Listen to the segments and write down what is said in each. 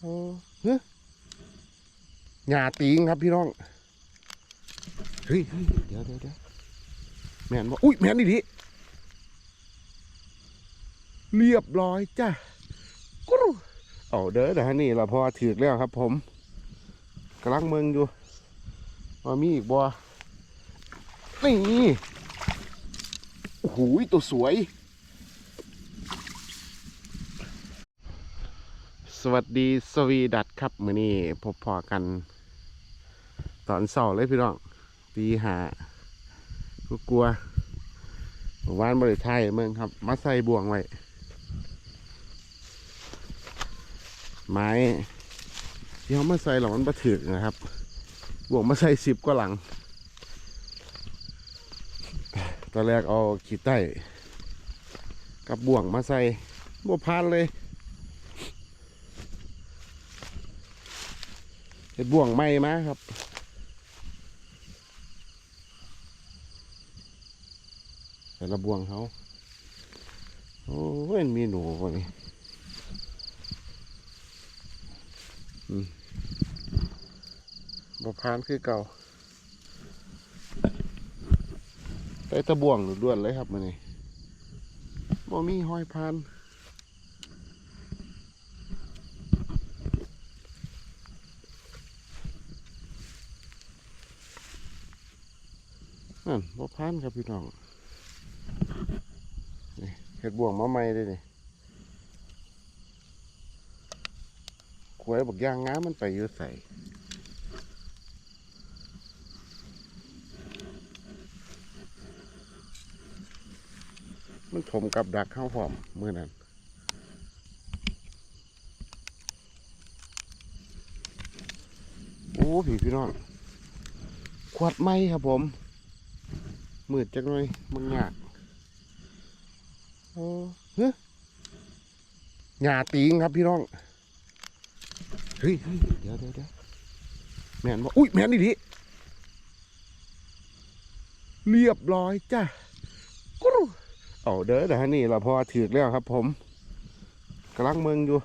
โอ้เฮ้ยหญ้าติงครับพี่น้อง เฮ้ยเดี๋ยวเดี๋ยวเดี๋ยวแม่นบ่าอุ้ยแม่นนี่ดิเรียบร้อยจ้ะกรูเอาเด้อเดี๋ยวนี่เราพอถือแล้วครับผมกำลังเมืองอยู่ว่ามีอีกบ่นี่โอ้โหตัวสวย สวัสดีสวีดัตครับมือนี้พบพอกัน ตอนเสาร์เลยพี่น้องตีหาก็กลัวหมู่านบริไทยเมืองครับ มาใส่บ่วงไว้ ไม้ที่เขามาใส่หรอมันประถึกนะครับ บ่วงมาใส่สิบกว่าหลัง ตอนแรกเอาขีดใต้กับบ่วงมาใส่บ่พานเลยเห็ ดบ่วงไหม้มาครับแต่ละบ่วงเขาโอ้ยมีหนูวะนี่บ่พานคือเก่าได้ตะบ่วงล้วนเลยครับมันนี่บ่มีห้อยพาน นั่นบ่พานครับพี่น้องนี่เห็ดบ่วงมาใหม่เลยนี่ขวยบักย่างง้ามันไปอยู่ใส่มันถมกับดักข้าวหอมเมื่อนั้นโอ้พี่พี่น้องขวดไม้ครับผม มืดจังเลยมึงหยากโอ้เฮ้ยหยาติงครับพี่น้อง เฮ้ยเดี๋ยวเดี๋ยวเดี๋ยวแมนบ่อุ้ยแมนนี่ดิเรียบร้อยจ้ะกรูเอาเด้อเดี๋ยวนี่เราพอถือแล้วครับ ผมกำลังเมืองอยู่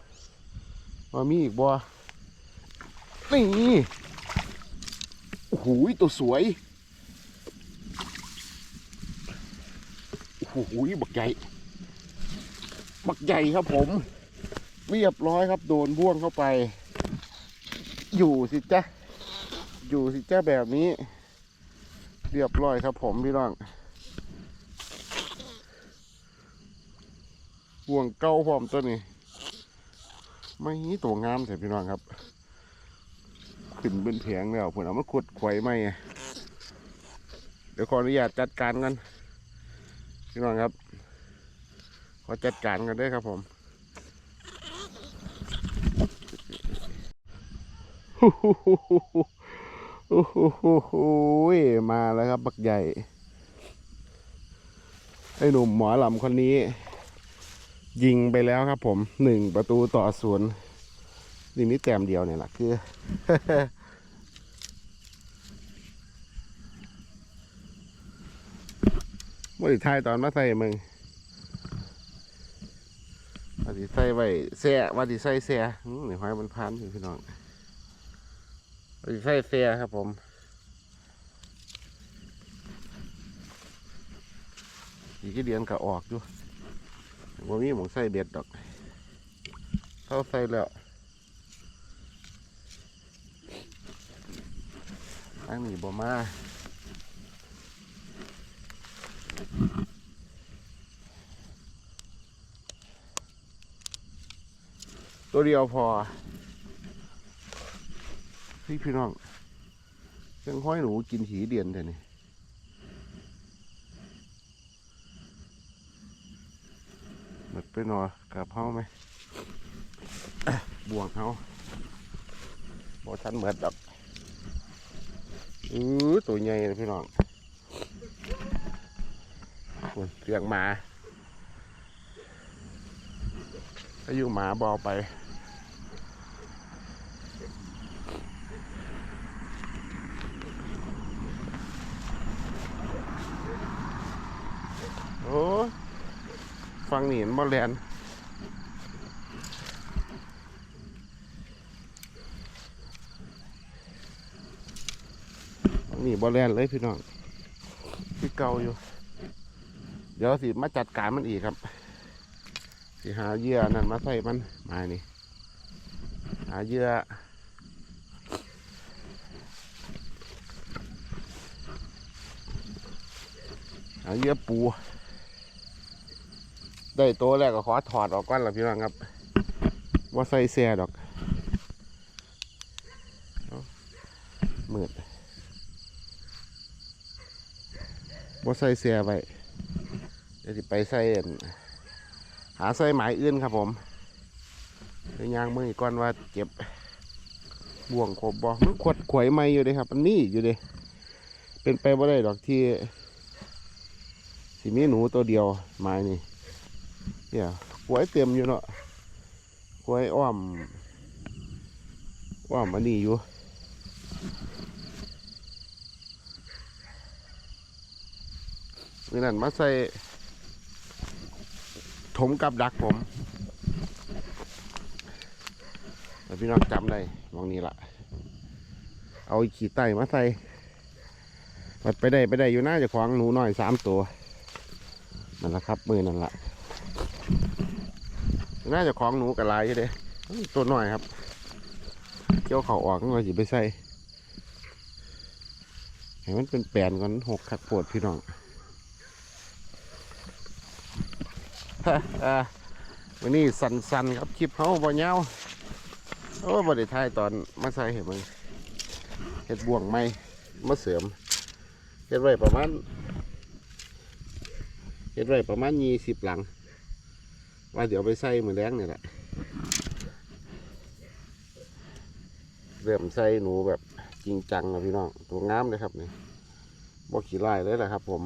ว่ามีอีกบ่นี่โอ้โหตัวสวย โอ้โหบักใหญ่ บักใหญ่ครับผม เรียบร้อยครับ โดนบ่วงเข้าไป อยู่สิจ้ะอยู่สิจ้ะแบบนี้ เรียบร้อยครับผมพี่น้องบ่วงเก้าพร้อมตัวนี้ไม่ตัวงามแต่พี่น้องครับขึ้นเป็นแผงแล้วผมเอามาขุดไข่ไมอะเดี๋ยวขออนุญาตจัดการกัน พี่น้องครับ ขอจัดการกันด้วยครับผมโอ้โหมาแล้วครับ บักใหญ่ ไอ้หนุ่มหมอหลำคนนี้ ยิงไปแล้วครับผมหนึ่งประตูต่อศูนย์นี่มีแต้มเดียวเนี่ยแหละคือ มื่อท้ายตอนมาใส่มึงว่าสิใส่ไว้แซ่ว่าสิใส่แซ่อืมนี่หอยมันพันอยู่พี่น้องว่าสิใส่แซ่ครับผมอีกทีเดือนก็ออกอยู่ว่ามีหมองใส่เบ็ดดอกเข้าใส่แล้วอันนี้บ่มา ตัวเดียวพอ พี่พี่น้องยังห้อยหนูกินหีเดียนแต่นี่หมดไปหนอกับเฮาไหมบวงเฮาบ่ทันเหมือดดอกอือตัวใหญ่เลยพี่น้อง เสียงหมาอายุหมาบอไปโอ้ฟังหนีนบอลแลนนี่บอลแลนเลยพี่น้องพี่เก่าอยู่ เดี๋ยวสิมาจัดการมันอีกครับ สิหาเหยื่อนั่นมาใส่มันมานี่ หาเหยื่อหาเหยื่อปู ได้ตัวแรกก็ขอถอดออกก่อนละพี่น้องครับ ว่าใส่เสียดอกเมืดว่าใส่เสียไปเดี๋ยวสิไปใส่หาใส่หมายอื่นครับผมเดี๋ยวยางมืออีกก่อนว่าเจ็บบ่วงขบบ่มันขวดขวยไม่อยู่เลยครับ มันนี่อยู่เลยเป็นไปว่าได้ดอกที่สิมีหนูตัวเดียวไม้นี่เนี่ยหวยเต็มอยู่เนาะหวยอ้อมอ้อมอันนี้อยู่นี่นั่นมาใส่ ถมกับดักผมแล้วพี่น้องจำได้มองนี้ละเอาขี่ไต่มาใส่ปัดไปได้ไปได้อยู่หน้าจะขวางหนูหน่อยสามตัวนั่นแหละครับ มือนั่นแหละน่าจะคล้องหนูกับลายอยู่เด้ตัวหน่อยครับ เกี่ยวเขาออกก็สิไปใส่ให้มันเป็นแปลนก่อนหกขัดปวดพี่น้อง อ่าวันนี้สันๆครับคลิปเขาบ่เงาวโอ้บ่ได้ถ่ายตอนมาใส่เห็นมึงเห็ดบ่วงไม้มาเสริมเห็ดไว้ประมาณเห็ดไว้ประมาณยี่สิบหลัง ว่าเดี๋ยวไปใส่มือแรงนี่แหละเริ่มใส่หนูแบบจริงจังนะพี่น้องตัวงามเลยครับนี่บ่ขี้ไล่เลยแหละครับผม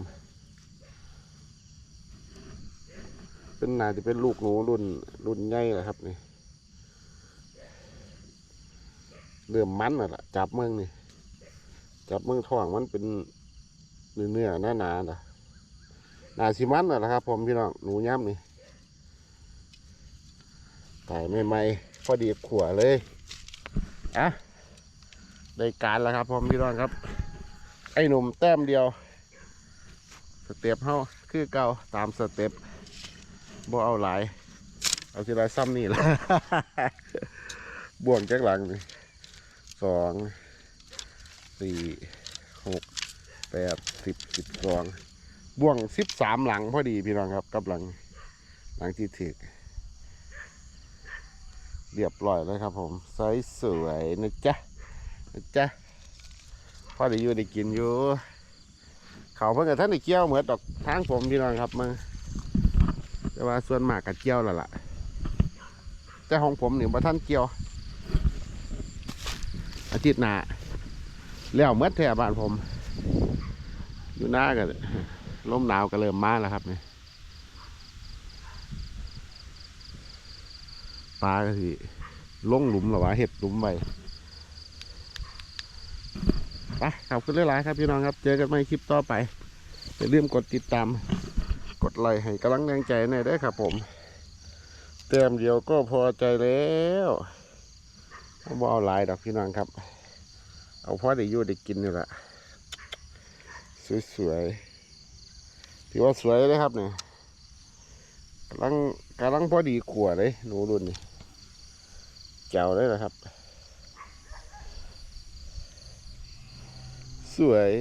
เป็นนาจะเป็นลูกหนูรุ่นรุ่นใหญ่แหละครับนี่เริ่มมันน่ะละจับเมืองนี่จับเมืองท้องมันเป็นเนื้อเนื้อหนาหนาน่ะหนาสิมันน่ะละครับผมพี่น้องหนูย่ำนี่ถ่ายใหม่ๆพอดีขวเลยอะได้การแล้วครับผมพี่น้องครับ ไอ้หนุ่มแต้มเดียว สเต็ปเฮาคือเก่าตามสเต็ป บ่เอาหลาย เอาทีละซ้ำนี่ละบ่วงจากหลังนี่สองสี่หกแปดสิบสิบสองบ่วงสิบสามหลังพอดีพี่น้องครับกับหลังหลังที่ถึกเรียบร้อยแล้วครับผมไซส์สวยนะจ๊ะนะจ๊ะพอได้อยู่ได้กินอยู่เขาเพิ่งกับท่านได้เกี่ยวเหมือนดอกทางผมพี่น้องครับมึง แต่ว่าส่วนมากกับเกี่ยวแล้วล่ะ แต่ของผมหนี่บ่ท่านเกี่ยว อาทิตย์หน้าแล้วเมื่อแถวบ้านผม อยู่หน้ากันลมหนาวก็เริ่มมาแล้วครับนี่ปลาก็สิลงหลุมหรอวะเห็ดหลุมไปไปขอบคุณหลายๆครับพี่น้องครับ เจอกันใหม่คลิปต่อไปอย่าลืมกดติดตาม กดไลค์ให้กำลังแรงใจหน่อยได้ครับผมเต็มเดียวก็พอใจแล้วบ่เอาหลายดอกพี่น้องครับ เอาพอได้ยู่ได้กินนี่แหละสวยๆถือว่าสวยเลยครับเนี่ยกำลังกำลังพอดีขวดเลยหนูรุ่นนี่เจ้าเลยนะครับ สวย